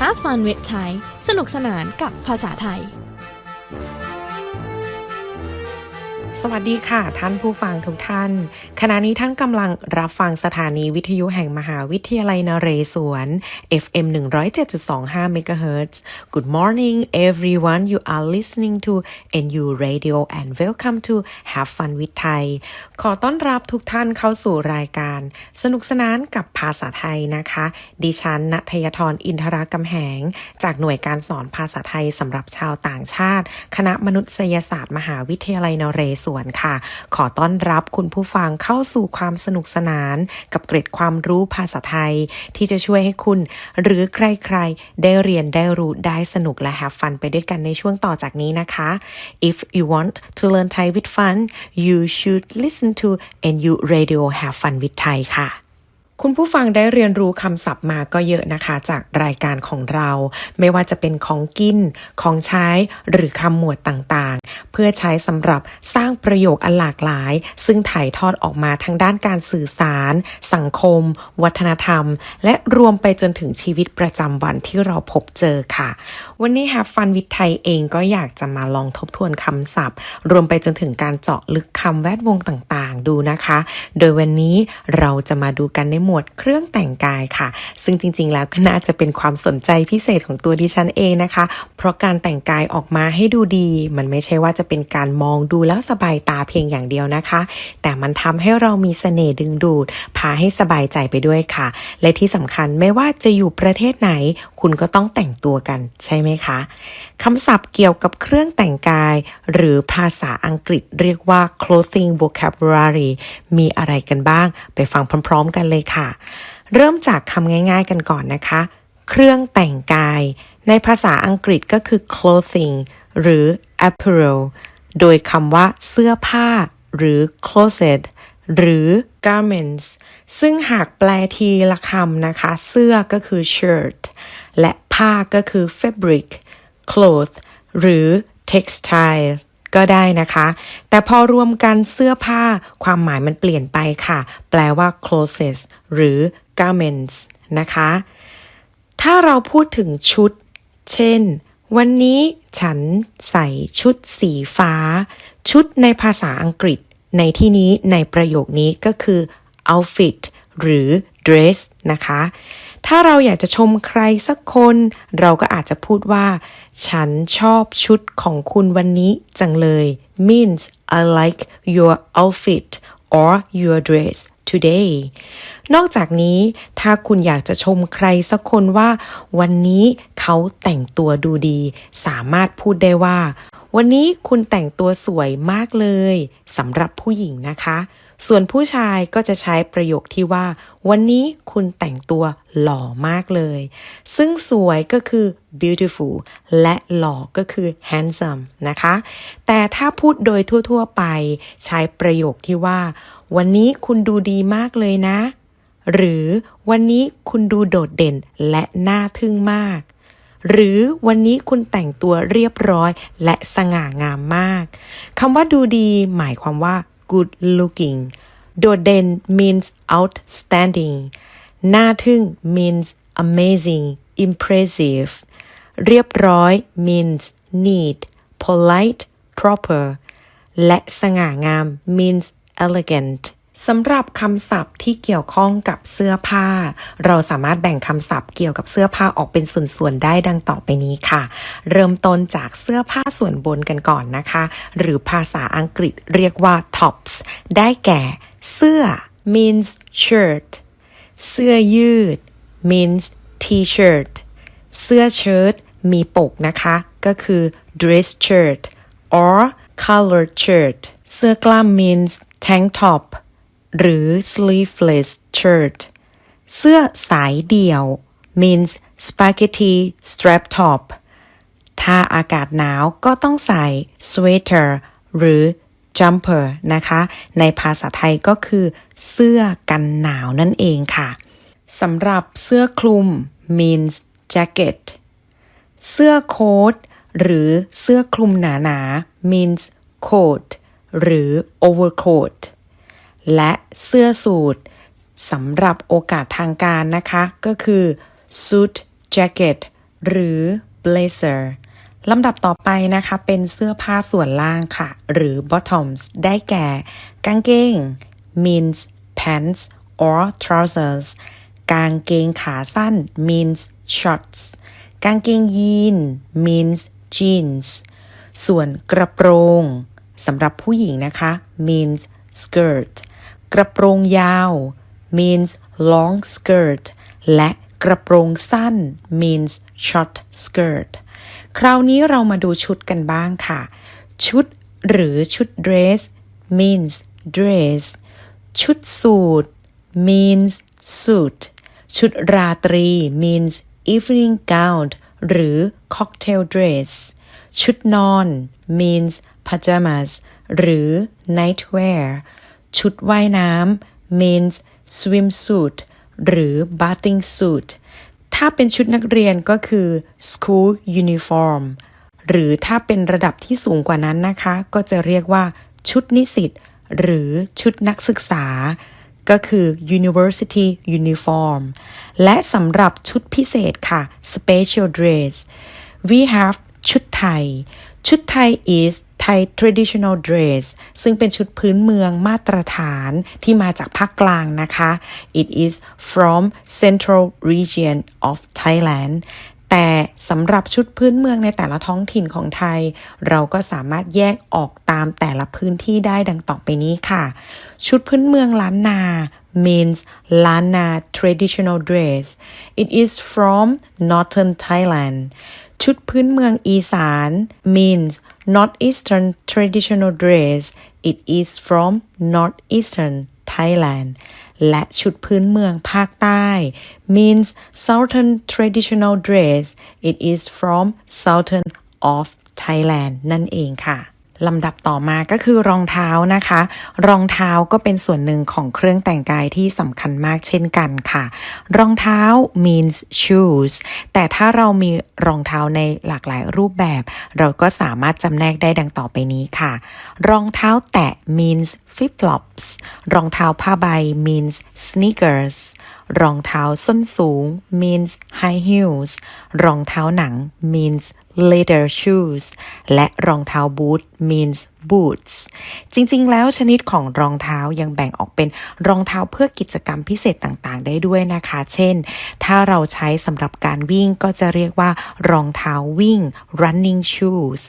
Have fun with Thai สนุกสนานกับภาษาไทย สวัสดีค่ะ ท่านผู้ฟังทุกท่าน ขณะนี้ท่านกำลังรับฟังสถานีวิทยุแห่งมหาวิทยาลัยนเรศวร FM 107.25 MHz Good morning everyone you are listening to NU Radio and welcome to Have Fun with Thai ขอต้อนรับทุกท่านเข้าสู่รายการ สนุกสนานกับภาษาไทยนะคะ ดิฉันณทยทรอินทรากำแหง จากหน่วยการสอนภาษาไทยสำหรับชาวต่างชาติ คณะมนุษยศาสตร์มหาวิทยาลัยนเรศวรค่ะ ขอต้อนรับคุณผู้ฟังเข้าสู่ความสนุกสนาน กับเกร็ดความรู้ภาษาไทย ที่จะช่วยให้คุณ หรือใครๆ ได้เรียนได้รู้ได้สนุกและ have fun ไปด้วยกันในช่วงต่อจากนี้นะคะ If you want to learn Thai with fun you should listen to NU Radio Have Fun with Thai ค่ะคุณผู้ฟังได้เรียนรู้คำศัพท์มาก็เยอะนะคะ จากรายการของเรา ไม่ว่าจะเป็นของกิน ของใช้ หรือคำหมวดต่างๆเพื่อใช้สำหรับสร้างประโยคอันหลากหลาย ซึ่งถ่ายทอดออกมาทั้งด้านการสื่อสาร สังคม วัฒนธรรม และรวมไปจนถึงชีวิตประจำวันที่เราพบเจอค่ะ วันนี้ Have Fun with Thai เองก็อยากจะมาลองทบทวนคำศัพท์ รวมไปจนถึงการเจาะลึกคำแวดวงต่างๆ ดูนะคะ โดยวันนี้เราจะมาดูกันในหมวดเครื่องแต่งกายค่ะ ซึ่งจริง ๆ แล้วก็น่าจะเป็นความสนใจพิเศษของตัวดิฉันเองนะคะ เพราะการแต่งกายออกมาให้ดูดีมันไม่ใช่ว่าจะเป็นการมองดูแล้วสบายตาเพียงอย่างเดียวนะคะ แต่มันทำให้เรามีเสน่ห์ดึงดูด พาให้สบายใจไปด้วยค่ะ และที่สำคัญไม่ว่าจะอยู่ประเทศไหน คุณก็ต้องแต่งตัวกันใช่ไหมคะคำศัพท์เกี่ยวกับเครื่องแต่งกาย หรือภาษาอังกฤษเรียกว่า clothing vocabulary มีอะไรกันบ้าง ไปฟังพร้อม ๆ กันเลยค่ะ เริ่มจากคำง่าย ๆ กันก่อนนะคะ เครื่องแต่งกาย ในภาษาอังกฤษก็คือ clothing หรือ apparel โดยคำว่าเสื้อผ้า หรือ closet หรือ garments ซึ่งหากแปลทีละคำนะคะ เสื้อก็คือ shirt และผ้าก็คือ fabric cloth หรือ textile ก็ได้นะคะ แต่พอรวมกันเสื้อผ้าความหมายมันเปลี่ยนไปค่ะ แปลว่า clothes หรือ garments นะคะ ถ้าเราพูดถึงชุด เช่น วันนี้ ฉันใส่ชุดสีฟ้า ชุดในภาษาอังกฤษ ในที่นี้ในประโยคนี้ก็คือ outfit หรือ dress นะคะ ถ้าเราอยากจะชมใครสักคน เราก็อาจจะพูดว่า ฉันชอบชุดของคุณวันนี้จังเลย means I like your outfit or your dress today นอกจากนี้ถ้าคุณอยากจะชมใครสักคนว่า วันนี้เขาแต่งตัวดูดี สามารถพูดได้ว่า วันนี้คุณแต่งตัวสวยมากเลยสำหรับผู้หญิงนะคะ ส่วนผู้ชายก็จะใช้ประโยคที่ว่า วันนี้คุณแต่งตัวหล่อมากเลย ซึ่งสวยก็คือ beautiful และหล่อก็คือ handsome นะคะ แต่ถ้าพูดโดยทั่ว ๆ ไป ใช้ประโยคที่ว่า วันนี้คุณดูดีมากเลยนะ หรือวันนี้คุณดูโดดเด่นและน่าทึ่งมาก หรือวันนี้คุณแต่งตัวเรียบร้อยและสง่างามมากคำว่าดูดีหมายความว่า good looking โดดเด่น means outstanding น่าทึ่ง means amazing impressive เรียบร้อย means neat polite proper และสง่างาม means elegant สำหรับคำศัพท์ที่เกี่ยวข้องกับเสื้อผ้า เราสามารถแบ่งคำศัพท์เกี่ยวกับเสื้อผ้าออกเป็นส่วนๆได้ดังต่อไปนี้ค่ะ เริ่มต้นจากเสื้อผ้าส่วนบนกันก่อนนะคะ หรือภาษาอังกฤษเรียกว่า tops ได้แก่ เสื้อ means shirt เสื้อยืด means t-shirt เสื้อเชิ้ตมีปกนะคะ ก็คือ dress shirt or collared shirt เสื้อกล้าม means tank top หรือ sleeveless shirt เสื้อสายเดี่ยว means spaghetti strap top ถ้าอากาศหนาวก็ต้องใส่ sweater หรือ jumper นะคะ ในภาษาไทยก็คือ เสื้อกันหนาวนั่นเองค่ะสำหรับเสื้อคลุม means jacket เสื้อโค้ทหรือเสื้อคลุมหนาๆ means coat หรือ overcoat และเสื้อสูทสำหรับโอกาสทางการนะคะ ก็คือ suit jacket หรือ blazer ลำดับต่อไปนะคะ เป็นเสื้อผ้าส่วนล่างค่ะ หรือ bottoms ได้แก่ กางเกง means pants or trousers กางเกงขาสั้น means shorts กางเกงยีน means jeans ส่วนกระโปรงสำหรับผู้หญิงนะคะ means skirt กระโปรงยาว means long skirt และกระโปรงสั้น means short skirt คราวนี้เรามาดูชุดกันบ้างค่ะ ชุดหรือชุด dress means dress ชุดสูท means suit ชุดราตรี means evening gown หรือ cocktail dress ชุดนอน means pajamas หรือ nightwear ชุดว่ายน้ำ means swimsuit หรือ bathing suit ถ้าเป็นชุดนักเรียนก็คือ school uniform หรือถ้าเป็นระดับที่สูงกว่านั้นนะคะ ก็จะเรียกว่า ชุดนิสิตหรือชุดนักศึกษา ก็คือ university uniform และสำหรับชุดพิเศษค่ะ special dress we have ชุดไทย ชุดไทย is Thai traditional dress ซึ่งเป็นชุดพื้นเมืองมาตรฐานที่มาจากภาคกลางนะคะ it is from central region of Thailand แต่สำหรับชุดพื้นเมืองในแต่ละท้องถิ่นของไทย เราก็สามารถแยกออกตามแต่ละพื้นที่ได้ดังต่อไปนี้ค่ะ ชุดพื้นเมืองล้านนา means ล้านนา traditional dress it is from northern Thailand ชุดพื้นเมืองอีสาน means northeastern traditional dress it is from northeastern Thailand และชุดพื้นเมืองภาคใต้ means southern traditional dress it is from southern of Thailand นั่นเองค่ะ ลำดับต่อมาก็คือรองเท้านะคะ รองเท้าก็เป็นส่วนหนึ่งของเครื่องแต่งกายที่สำคัญมากเช่นกันค่ะ รองเท้า means shoes แต่ถ้าเรามีรองเท้าในหลากหลายรูปแบบ เราก็สามารถจำแนกได้ดังต่อไปนี้ค่ะ รองเท้าแตะ means flip flops รองเท้าผ้าใบ means sneakers รองเท้าส้นสูง means high heels รองเท้าหนัง means leather shoes และรองเท้าบูท means boots จริงๆ แล้วชนิดของรองเท้ายังแบ่งออกเป็นรองเท้าเพื่อกิจกรรมพิเศษต่างๆ ได้ด้วยนะคะ เช่น ถ้าเราใช้สำหรับการวิ่งก็จะเรียกว่ารองเท้าวิ่ง running shoes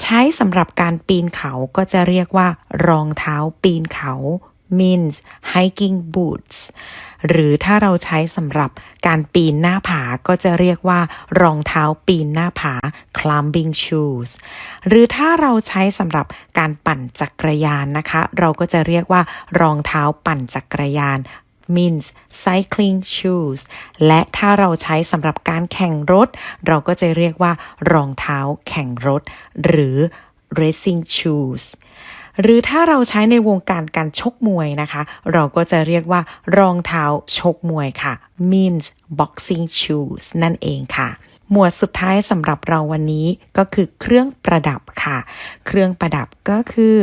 ใช้สำหรับการปีนเขาก็จะเรียกว่ารองเท้าปีนเขา means hiking boots หรือถ้าเราใช้สำหรับการปีนหน้าผาก็จะเรียกว่ารองเท้าปีนหน้าผา climbing shoes หรือถ้าเราใช้สำหรับการปั่นจักรยานนะคะ เราก็จะเรียกว่ารองเท้าปั่นจักรยาน means cycling shoes และถ้าเราใช้สำหรับการแข่งรถ เราก็จะเรียกว่ารองเท้าแข่งรถ หรือ racing shoes หรือถ้าเราใช้ในวงการการชกมวยนะคะ เราก็จะเรียกว่ารองเท้าชกมวยค่ะ means boxing shoes นั่นเองค่ะ หมวดสุดท้ายสำหรับเราวันนี้ก็คือเครื่องประดับค่ะ เครื่องประดับก็คือ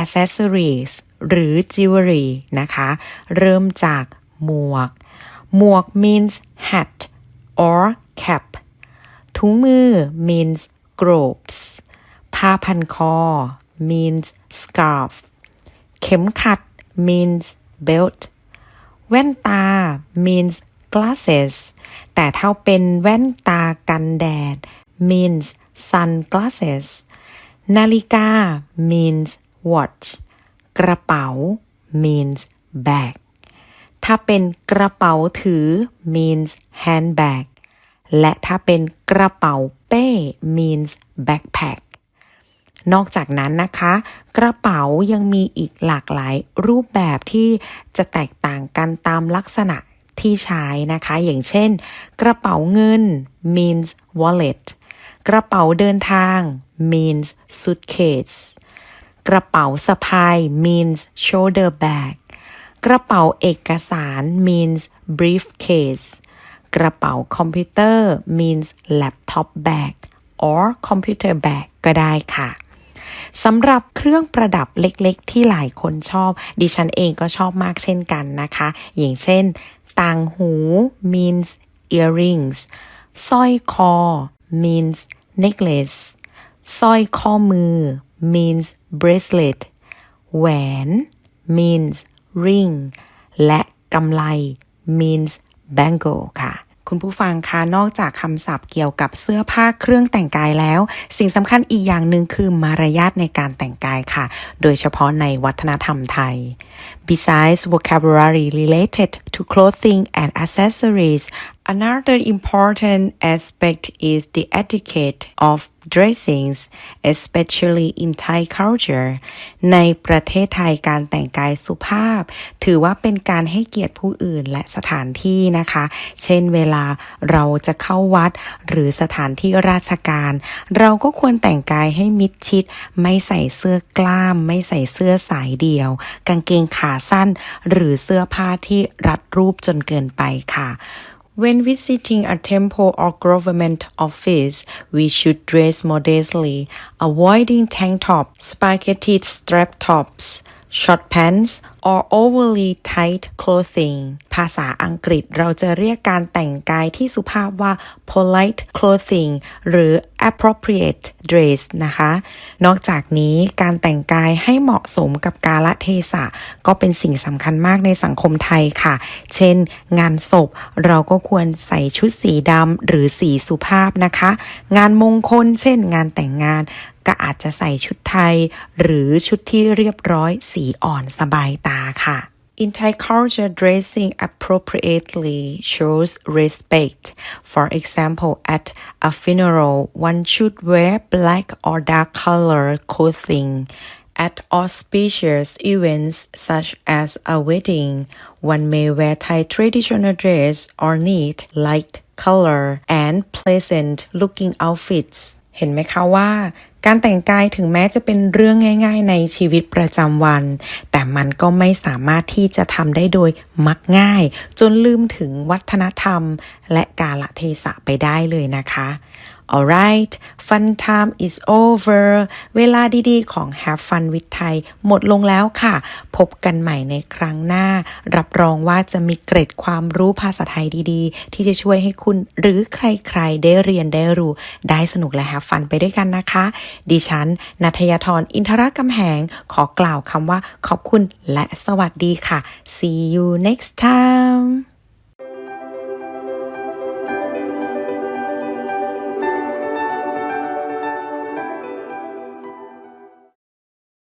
accessories หรือ jewelry นะคะ เริ่มจากหมวก หมวก means hat or cap ถุงมือ means gloves ผ้าพันคอ means scarf เข็มขัด means belt แว่นตา means glasses แต่ถ้าเป็นแว่นตากันแดด means sunglasses นาฬิกา means watch กระเป๋า means bag ถ้าเป็นกระเป๋าถือ means handbag และถ้าเป็นกระเป๋าเป้ means backpack นอกจากนั้นนะคะ กระเป๋ายังมีอีกหลากหลายรูปแบบที่จะแตกต่างกันตามลักษณะที่ใช้นะคะ อย่างเช่น กระเป๋าเงิน means wallet กระเป๋าเดินทาง means suitcase กระเป๋าสะพาย means shoulder bag กระเป๋าเอกสาร means briefcase กระเป๋าคอมพิวเตอร์ means laptop bag or computer bag ก็ได้ค่ะ สำหรับเครื่องประดับเล็กๆ ที่หลายคนชอบ ดิฉันเองก็ชอบมากเช่นกันนะคะ อย่างเช่น ต่างหู means earrings สร้อยคอ means necklace สร้อยข้อมือ means bracelet แหวน means ring และกำไล means bangle ค่ะ คุณผู้ฟังคะนอกจากคำศัพท์เกี่ยวกับเสื้อผ้าเครื่องแต่งกายแล้ว สิ่งสำคัญอีกอย่างหนึ่งคือมารยาทในการแต่งกายค่ะ โดยเฉพาะในวัฒนธรรมไทย Besides vocabulary related to clothing and accessories, another important aspect is the etiquette of dressings, especially in Thai culture. ในประเทศไทยการแต่งกายสุภาพ ถือว่าเป็นการให้เกียรติผู้อื่นและสถานที่นะคะ เช่นเวลาเราจะเข้าวัดหรือสถานที่ราชการ เราก็ควรแต่งกายให้มิดชิด ไม่ใส่เสื้อกล้าม ไม่ใส่เสื้อสายเดี่ยว กางเกงขาสั้น หรือเสื้อผ้าที่รัดรูปจนเกินไปค่ะ When visiting a temple or government office, we should dress modestly, avoiding tank tops, spaghetti strap tops, short pants, or overly tight clothing ภาษาอังกฤษเราจะเรียกการแต่งกายที่สุภาพว่า polite clothing หรือ appropriate dress นะคะ นอกจากนี้การแต่งกายให้เหมาะสมกับกาลเทศะ ก็เป็นสิ่งสำคัญมากในสังคมไทยค่ะ เช่น งานศพเราก็ควรใส่ชุดสีดำหรือสีสุภาพนะคะ งานมงคล เช่น งานแต่งงานก็อาจจะใส่ชุดไทย หรือชุดที่เรียบร้อยสีอ่อนสบายตค่ะ In Thai culture, dressing appropriately shows respect. For example, at a funeral, one should wear black or dark color clothing. At auspicious events such as a wedding, one may wear Thai traditional dress or neat, light color and pleasant looking outfits เห็นไหมคะว่า การแต่งกายถึงแม้จะเป็นเรื่องง่าย ๆ ในชีวิตประจำวัน แต่มันก็ไม่สามารถที่จะทำได้โดยมักง่าย จนลืมถึงวัฒนธรรม และกาลเทศะไปได้เลยนะคะ Alright fun time is over เวลาดีๆ ของ Have Fun with Thai หมดลงแล้วค่ะ พบกันใหม่ในครั้งหน้า รับรองว่าจะมีเกร็ดความรู้ภาษาไทยดีๆ ที่จะช่วยให้คุณหรือใครๆ ได้เรียนได้รู้ ได้สนุกและ Have Fun ไปด้วยกันนะคะ ดิฉันนัทยาธรอินทรกำแหง ขอกล่าวคำว่าขอบคุณและสวัสดีค่ะ See you next time